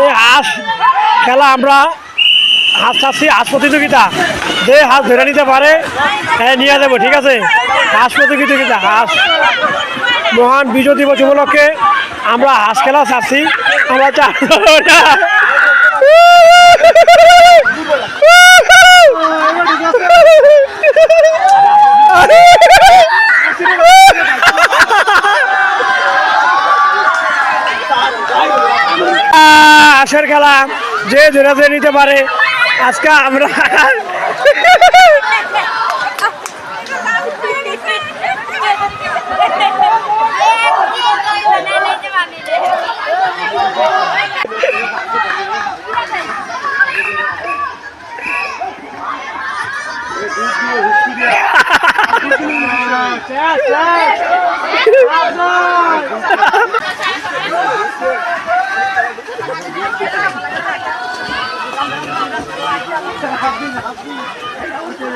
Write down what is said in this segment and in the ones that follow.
এই হাঁস খেলা আমরা হাঁস চাচ্ছি, হাঁস প্রতিযোগিতা। যে হাঁস ধরে নিতে পারে হ্যাঁ নিয়ে যাব, ঠিক আছে? হাঁস প্রতিযোগিতা, হাঁস। মহান বিজয় দিবস উপলক্ষে আমরা হাঁস খেলা চাচ্ছি। আমরা চার হাঁসের খেলা যে ধরে ধরে নিতে পারে আজকে আমরা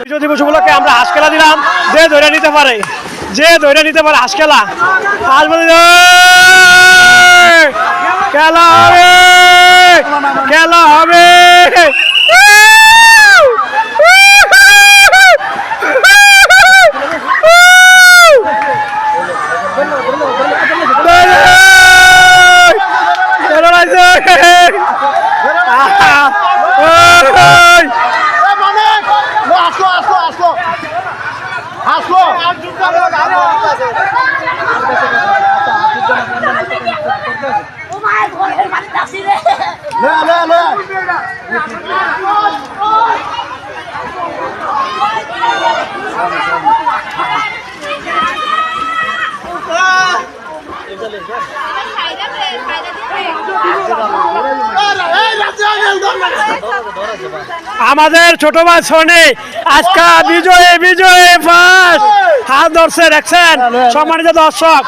বিজয় দিবস আমরা দিলাম। যে ধরে নিতে পারে, যে ধরে নিতে পারে হাঁস খেলা। হবে খেলা হবে। আমাদের ছোট ভাই শোনে আজকা বিজয়ে বিজয়ে ফার্স্ট হাত ধরছে, দেখছেন? সম্মানিত দর্শক,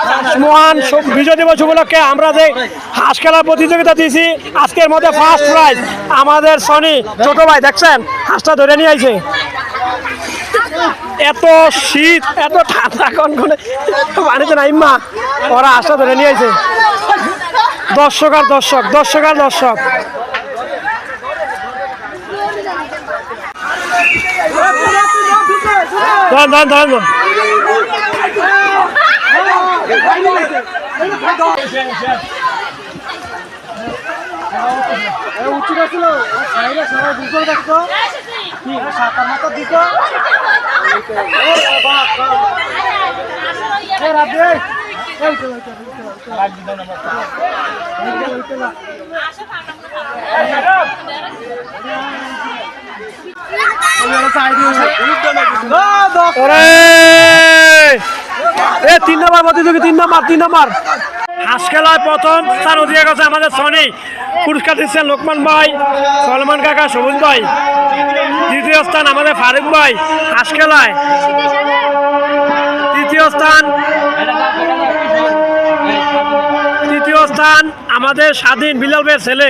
মহান বিজয় দিবস উপলক্ষে আমরা যে হাঁস খেলার প্রতিযোগিতা দিয়েছি, আজকের মধ্যে ফার্স্ট প্রাইজ আমাদের সনি ছোট ভাই, দেখছেন? হাঁসটা ধরে নিয়ে আইছে। এত শীত, এত ঠান্ডা কনকনে পানিতে নাই মা। ওরা হাঁসটা ধরে নিয়ে আইছে। দর্শক আর দর্শক দর্শক আর দর্শক। ধর ধর ধর। উচ্চটা ছিল সবাই দুটো দেখতো সাতার মতো দিত রাধে এই তো এই তো, এই তো। ওরে এ তিন নম্বর প্রতিযোগী, তিন নম্বর তিন নম্বর। হাঁস প্রথম স্থান অধিকার করছে আমাদের সনি। পুরস্কার দিচ্ছেন লোকমান ভাই, সলমান কাকা, সবুজ ভাই। দ্বিতীয় স্থান আমাদের ফারুক ভাই হাঁস তৃতীয় স্থান তৃতীয় স্থান আমাদের স্বাধীন বিলাল ভাইয়ের ছেলে।